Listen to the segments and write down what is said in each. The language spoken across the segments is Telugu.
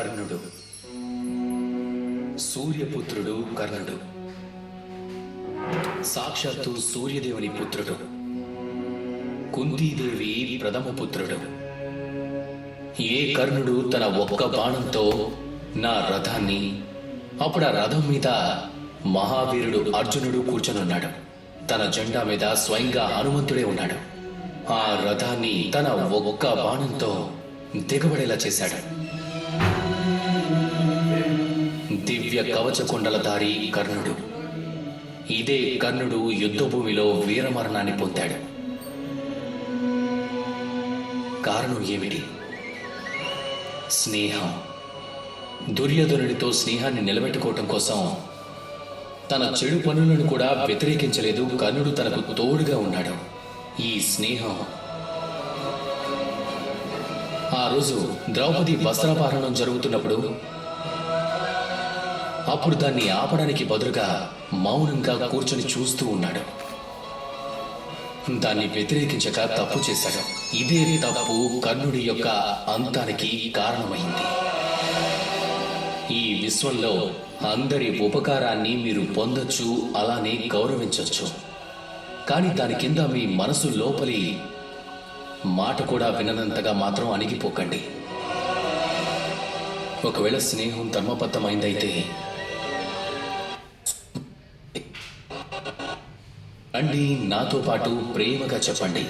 కర్ణుడు. సూర్యపుత్రుడు కర్ణుడు. సాక్షాత్తు సూర్యదేవుని పుత్రుడు. కుంతీదేవి ప్రథమ పుత్రుడు. ఏ కర్ణుడు తన ఒక్క బాణంతో నా రథాన్ని అప్పుడు ఆ రథం మీద మహావీరుడు అర్జునుడు కూర్చొనున్నాడు. తన జెండా మీద స్వయంగా హనుమంతుడే ఉన్నాడు. ఆ రథాన్ని తన ఒక్క బాణంతో దిగబడేలా చేశాడు. దివ్య కవచ కుండలధారి కర్ణుడు. ఇదే కర్ణుడు యుద్ధభూమిలో వీరమరణాన్ని పొందాడు. కారణం ఏమిటి? స్నేహం. దుర్యోధనుడితో స్నేహాన్ని నిలబెట్టుకోవటం కోసం తన చెడు పనులను కూడా వ్యతిరేకించలేదు కర్ణుడు తనకు తోడుగా ఉన్నాడు. ఈ స్నేహం. ఆ రోజు ద్రౌపది వస్త్రాపహరణం జరుగుతున్నప్పుడు అప్పుడు దాన్ని ఆపడానికి బదులుగా మౌనంగా కూర్చొని చూస్తూ ఉన్నాడు. దాన్ని వ్యతిరేకించక తప్పు చేశాడు. ఇదే తప్పు కర్ణుడి యొక్క అంతానికి కారణమైంది. ఈ విశ్వంలో అందరి ఉపకారాన్ని మీరు పొందొచ్చు అలానే గౌరవించవచ్చు కానీ దాని కింద మీ మనసు లోపలి మాట కూడా విననంతగా మాత్రం అణిగిపోకండి. ఒకవేళ స్నేహం ధర్మబద్ధమైందైతే అండి నాతో పాటు ప్రేమగా చెప్పండి.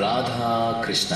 రాధా కృష్ణ